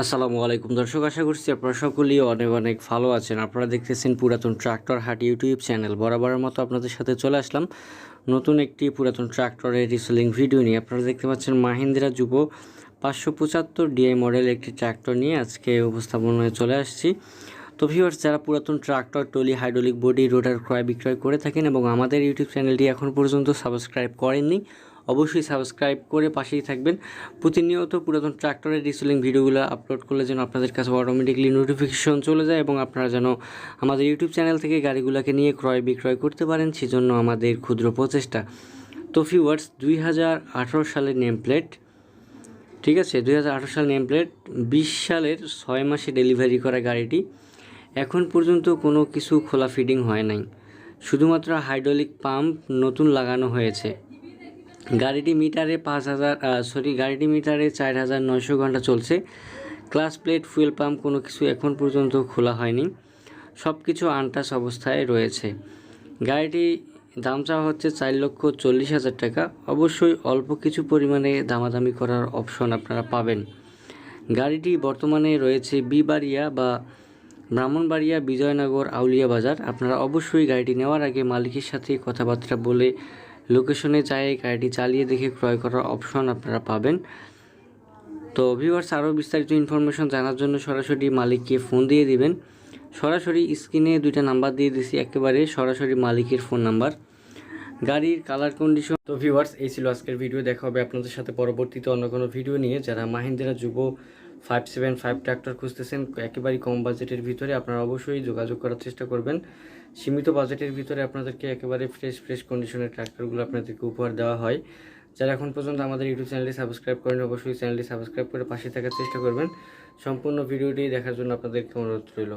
আসসালামু আলাইকুম দর্শক, আশা করছি আপনারা সকলেই অনেক অনেক ভালো আছেন। আপনারা দেখতেছেন পুরাতন ট্রাক্টর হাট ইউটিউব চ্যানেল। বরাবরের মতো আপনাদের সাথে চলে আসলাম নতুন একটি পুরাতন ট্রাক্টরের রিসেলিং ভিডিও নিয়ে। আপনারা দেখতে পাচ্ছেন মাহিন্দ্রা যুব পাঁচশো পঁচাত্তর ডিআই মডেল একটি ট্রাক্টর নিয়ে আজকে উপস্থাপনায় চলে আসছি। তো ভিউয়ার্স যারা পুরাতন tractor, trolley hydraulic body rotor ক্রয় বিক্রয় করে থাকেন এবং আমাদের ইউটিউব চ্যানেলটি এখন পর্যন্ত সাবস্ক্রাইব করেননি অবশ্যই সাবস্ক্রাইব করে পাশেই থাকবেন। প্রতিনিয়ত পুরাতন ট্রাক্টরের রিসেলিং ভিডিওগুলো আপলোড করলে যেন আপনাদের কাছে অটোমেটিকলি নোটিফিকেশন চলে যায় এবং আপনারা যেন আমাদের ইউটিউব চ্যানেল থেকে গাড়িগুলোকে নিয়ে ক্রয় বিক্রয় করতে পারেন, সেজন্য আমাদের ক্ষুদ্র প্রচেষ্টা। তো ভিউয়ার্স দুই হাজার আঠারো সালের নেম প্লেট ঠিক আছে? দুই হাজার আঠারো সাল নেম প্লেট বিশ সালের ছয় মাসে ডেলিভারি করা গাড়িটি। এখন পর্যন্ত কোনো কিছু খোলা ফিডিং হয় নাই। শুধুমাত্র হাইড্রোলিক পাম্প নতুন লাগানো হয়েছে। গাড়িটি মিটারে পাঁচ হাজার সরি গাড়িটি মিটারে চার হাজার নয়শো ঘণ্টা চলছে। ক্লাস প্লেট ফুয়েল পাম্প কোনো কিছু এখন পর্যন্ত খোলা হয়নি। সব কিছু আনটাস অবস্থায় রয়েছে। গাড়িটি দাম চাওয়া হচ্ছে চার লক্ষ চল্লিশ হাজার টাকা। অবশ্যই অল্প কিছু পরিমাণে দামাদামি করার অপশন আপনারা পাবেন। গাড়িটি বর্তমানে রয়েছে বিবাড়িয়া বা ব্রাহ্মণবাড়িয়া বিজয়নগর আউলিয়া বাজার। আপনারা অবশ্যই গাড়িটি নেওয়ার আগে মালিকের সাথে কথাবার্তা বলে লোকেশনে যায় গাড়িটি চালিয়ে দেখে ক্রয় করার অপশন আপনারা পাবেন। তো ভিউয়ার্স আরও বিস্তারিত ইনফরমেশন জানার জন্য সরাসরি মালিককে ফোন দিয়ে দিবেন। সরাসরি স্ক্রিনে দুইটা নাম্বার দিয়ে দিছি, একেবারে সরাসরি মালিকের ফোন নাম্বার গাড়ির কালার কন্ডিশন তো ভিউয়ার্স এই ছিল আজকের ভিডিও দেখা হবে আপনাদের সাথে পরবর্তীতে অন্য কোনো ভিডিও নিয়ে। যারা মাহিন্দ্রা যুব ফাইভ সেভেন ফাইভ ট্র্যাক্টর খুঁজতেছেন, একেবারেই কম বাজেটের ভিতরে আপনারা অবশ্যই যোগাযোগ করার চেষ্টা করবেন। সীমিত বাজেটের ভিতরে আপনাদেরকে একেবারে ফ্রেশ ফ্রেশ কন্ডিশনের ট্র্যাক্টরগুলো আপনাদেরকে উপহার দেওয়া হয়। যারা এখন পর্যন্ত আমাদের ইউটিউব চ্যানেলটি সাবস্ক্রাইব করেন, অবশ্যই চ্যানেলটি সাবস্ক্রাইব করে পাশে থাকার চেষ্টা করবেন। সম্পূর্ণ ভিডিওটি দেখার জন্য আপনাদেরকে অনুরোধ রইল।